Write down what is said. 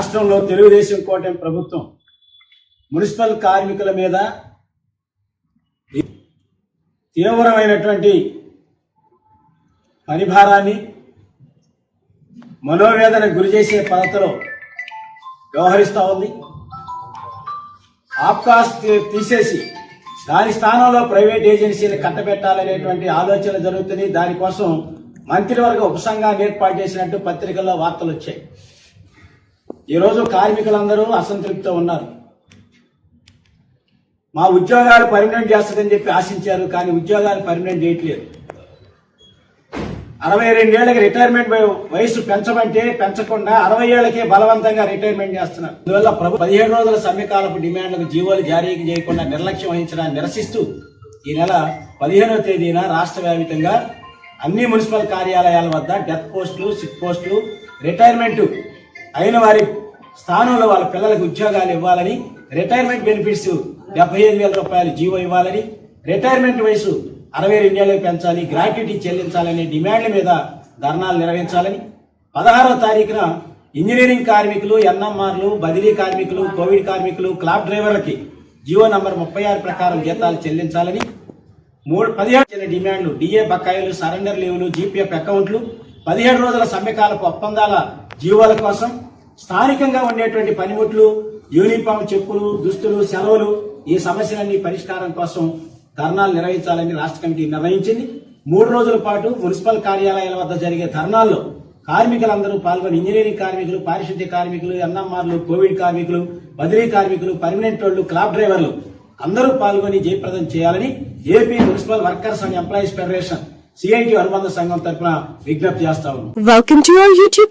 రాష్ట్రంలో తెలుగుదేశం కూటమి ప్రభుత్వం మున్సిపల్ కార్మికుల మీద తీవ్రమైనటువంటి పనిభారాన్ని మనోవేదన గురి చేసే పద్ధతిలో వ్యవహరిస్తూ ఉంది. ఆప్కాస్ తీ- తీసేసి దాని స్థానంలో ప్రైవేట్ ఏజెన్సీని కట్టబెట్టాలనేటువంటి ఆలోచన జరుగుతుంది. దానికోసం మంత్రివర్గ ఉపసంఘాన్ని ఏర్పాటు చేసినట్టు పత్రికల్లో వార్తలు వచ్చాయి. ఈరోజు కార్మికులందరూ అసంతృప్తితో ఉన్నారు. మా ఉద్యోగాలు పర్మనెంట్ చేస్తుందని చెప్పి ఆశించారు కానీ ఉద్యోగాలు పర్మనెంట్ చేయట్లేదు. అరవై రెండేళ్ళకి రిటైర్మెంట్ వయసు పెంచమంటే పెంచకుండా అరవై ఏళ్ళకే బలవంతంగా రిటైర్మెంట్ చేస్తున్నారు. అందువల్ల ప్రభు పదిహేడు రోజుల సమయకాలపు డిమాండ్లకు జీవోలు జారీ చేయకుండా నిర్లక్ష్యం వహించడాన్ని నిరసిస్తూ ఈ నెల పదిహేనవ తేదీన రాష్ట్ర వ్యాప్తంగా అన్ని మున్సిపల్ కార్యాలయాల వద్ద డెత్ పోస్టులు సిక్ పోస్టులు రిటైర్మెంట్ అయిన వారి స్థానంలో వాళ్ళ పిల్లలకు ఉద్యోగాలు ఇవ్వాలని రిటైర్మెంట్ బెనిఫిట్స్ డెబ్బై ఐదు వేల రూపాయలు జీవో ఇవ్వాలని రిటైర్మెంట్ వయసు అరవై రెండేళ్ళకు పెంచాలి గ్రాట్యుటీ చెల్లించాలనే డిమాండ్ల మీద ధర్నాలు నిర్వహించాలని పదహారవ తారీఖున ఇంజనీరింగ్ కార్మికులు ఎన్ఎంఆర్లు బదిలీ కార్మికులు కోవిడ్ కార్మికులు క్లాబ్ డ్రైవర్లకి జీవో నంబర్ ముప్పై ఆరు ప్రకారం జీతాలు చెల్లించాలని మూడు పదిహేడు డిమాండ్లు డిఏ బకాయిలు సరెండర్ లీవులు జీపీఎఫ్ అకౌంట్లు పదిహేడు రోజుల సమ్మెకాలపు ఒప్పందాల జీవాల కోసం స్థానికంగా ఉండేటువంటి పనిముట్లు యూనిఫామ్ చెప్పులు దుస్తులు సెలవులు ఈ సమస్యలన్నీ పరిష్కారం కోసం ధర్నాలు నిర్వహించాలని రాష్ట్ర కమిటీ నిర్ణయించింది మూడు రోజుల పాటు మున్సిపల్ కార్యాలయాల వద్ద జరిగే ధర్నాల్లో కార్మికులందరూ పాల్గొని ఇంజనీరింగ్ కార్మికులు పారిశుద్ధ్య కార్మికులు ఎన్ఎంఆర్లు కోవిడ్ కార్మికులు బదిలీ కార్మికులు పర్మనెంట్ వాళ్ళు క్లాబ్ డ్రైవర్లు అందరూ పాల్గొని జయప్రదం చేయాలని AP municipal workers and employees federation CIT అనుబంధ సంఘం తరఫున విజ్ఞప్తి చేస్తా ఉన్నాం welcome to our YouTube.